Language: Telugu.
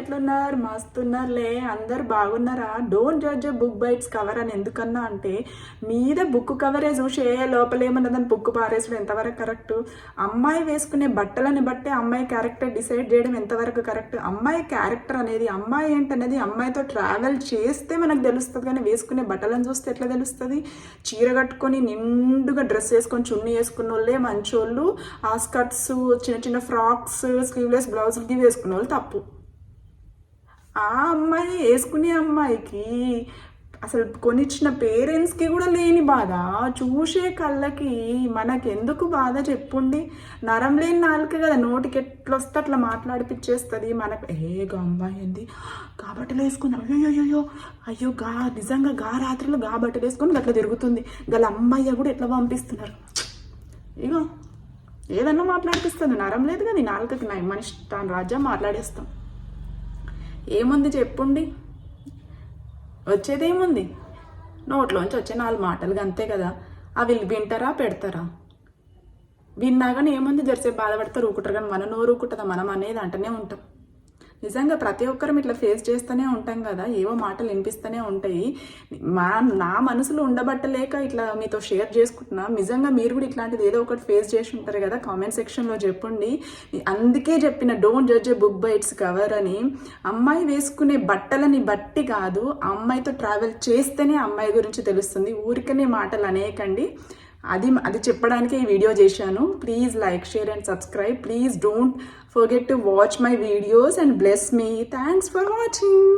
ఎట్లున్నారు? మస్తున్నారులే. అందరు బాగున్నారా? Don't judge book by its cover అని ఎందుకన్నా అంటే మీద బుక్ కవరే చూసి ఏ లోపలేమన్నా దాన్ని బుక్ పారేసడం ఎంతవరకు కరెక్ట్ అమ్మాయి వేసుకునే బట్టలని బట్టే అమ్మాయి క్యారెక్టర్ డిసైడ్ చేయడం ఎంతవరకు కరెక్ట్ అమ్మాయి క్యారెక్టర్ అనేది అమ్మాయి ఏంటనేది అమ్మాయితో ట్రావెల్ చేస్తే మనకు తెలుస్తుంది కానీ వేసుకునే బట్టలను చూస్తే ఎట్లా తెలుస్తుంది? చీర కట్టుకొని నిండుగా డ్రెస్ వేసుకొని చున్నీ వేసుకున్న వాళ్ళే మంచోళ్ళు. ఆ స్కర్ట్స్ చిన్న చిన్న ఫ్రాక్స్ స్లీవ్లెస్ బ్లౌజులకి వేసుకున్న వాళ్ళు తప్పు. ఆ అమ్మాయి వేసుకునే అమ్మాయికి అసలు కొనిచ్చిన పేరెంట్స్కి కూడా లేని బాధ. చూసే కళ్ళకి మనకెందుకు బాధ చెప్పుండి? నరం లేని నాలుక కదా నోటికి ఎట్లొస్తే అట్లా మాట్లాడిపిచ్చేస్తుంది మనకు. ఏ గా అమ్మాయి ఏంది? గా బట్టలు వేసుకుని అయ్యో అయ్యో అయ్యో గా నిజంగా గా రాత్రిలో గా బట్టలు వేసుకొని అట్లా తిరుగుతుంది. గల అమ్మాయి కూడా ఎట్లా పంపిస్తున్నారు? ఇగో ఏదన్నా మాట్లాడిపిస్తుంది నరం లేదు కదా ఈ నాలుకకి. నా మనిషి తాను రాజ్యం మాట్లాడేస్తాం. ఏముంది చెప్పుండి? వచ్చేదేముంది? నోట్లోంచి వచ్చే నాలుగు మాటలు అంతే కదా. అవి వింటారా పెడతారా? విన్నా కానీ ఏముంది? జరిసే బాధపడతారు ఊకుంటారు కానీ మన నోరు ఊకుంటుందా మనం అనేది అంటనే ఉంటాం. నిజంగా ప్రతి ఒక్కరం ఇట్లా ఫేస్ చేస్తూనే ఉంటాం కదా ఏవో మాటలు వినిపిస్తూనే ఉంటాయి. మా నా మనసులో ఉండబట్టలేక ఇట్లా మీతో షేర్ చేసుకుంటున్నా. నిజంగా మీరు కూడా ఇట్లాంటిది ఏదో ఒకటి ఫేస్ చేసి ఉంటారు కదా కామెంట్ సెక్షన్లో చెప్పండి. అందుకే చెప్పిన don't judge book by its cover అని. అమ్మాయి వేసుకునే బట్టలని బట్టి కాదు అమ్మాయితో ట్రావెల్ చేస్తేనే అమ్మాయి గురించి తెలుస్తుంది. ఊరికనే మాటలు అనేకండి. అది అది చెప్పడానికి ఈ వీడియో చేశాను. Please like share and subscribe please don't forget to watch my videos and bless me thanks for watching